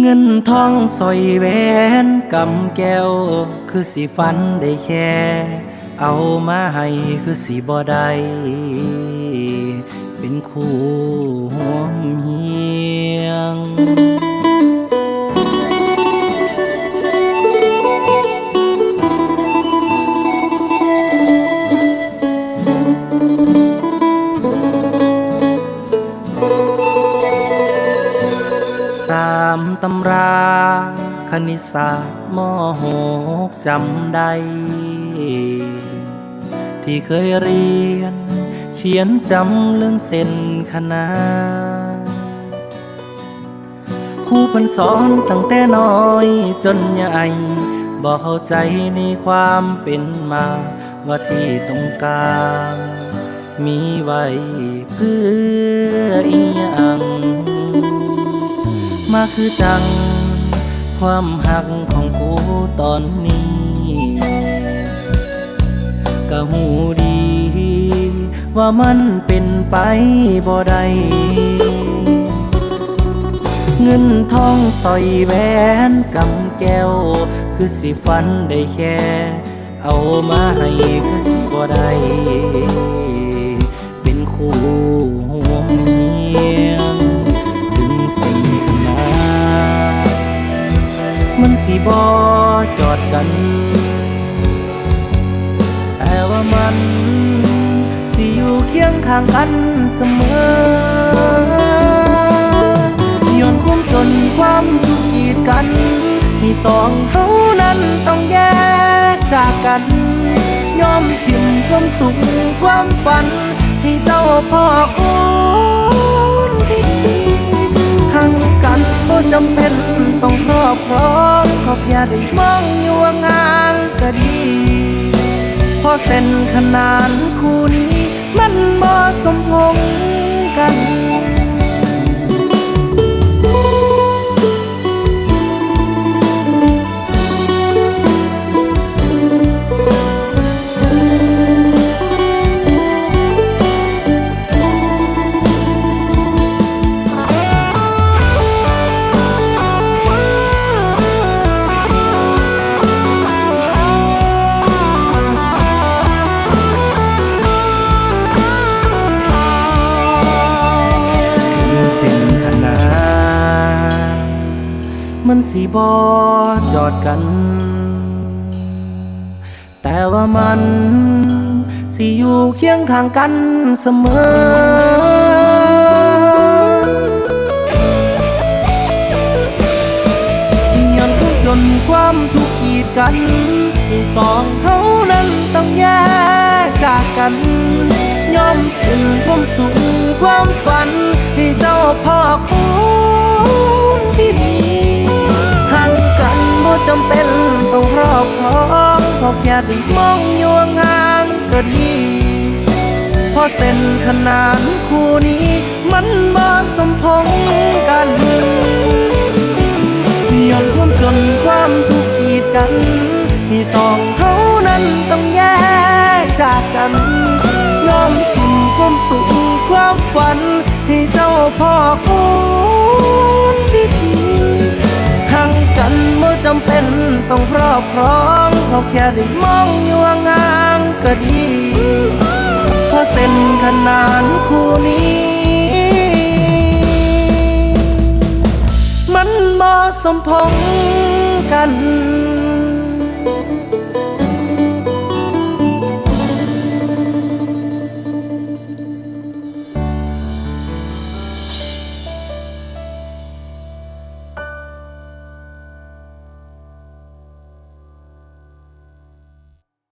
เงินทองสอยแหวนกำแก้ว คือสิฟันได้แค่ เอามาให้คือสิบ่ได้ ตำราคณิตศาสตร์มหกจำได้ที่เคยเรียน เขียนจำเรื่องเส้นคณะครูเพันสอนตั้งแต่น้อยจนใหญ่บอกเข้าใจในความเป็นมา ว่าที่ตรงกลางมีไว้เพื่ออีหยัง คือจัง ความหักของกูตอนนี้ก็หูดี ว่ามันเป็นไปบ่ได้เงินทองสอยแหวนกำแก้ว คือสิฟันได้แค่ เอามาให้คือสิบ่ได้เป็นคู่ แต่ว่ามันสิอยู่เคียงข้างกันเสมอย้อนคุ้มจนความทุกข์กีดกันให้สองเฮานั้นต้องแยกจากกัน ยอมทิ่มความสุขความฝัน ให้เจ้าพ่อคนดีห่างกันก็จำเป็นต้องครอบครอง ขอแค่ได้มองอยู่งานก็ดี พอเส้นขนานคู่นี้ สีบอจอดกัน แต่ว่ามันสิอยู่เคียงข้างกันเสมอย้อนคุ้จนความทุกข์กีดกันให้สองเฮานั้นต้องแยกจากกันยอมถึงความสุขความฝัน ให้เจ้าพ่อคุณ องขอแค่ได้มองยู่ห่างก็ดีเพราะเส้นขนานคู่นี้ มันบ่สมพงกันย้อนความจนความทุกข์กีดกัน ที่สองเฮานั้นต้องแยกจากกันยอมทิมความสุขความฝัน ให้เจ้าพ่อคุ ต้องครอบครองเพราะแค่ได้มองอยู่ห่างก็ดีเพราะเส้นขนานคู่นี้ มันบ่สมพงกัน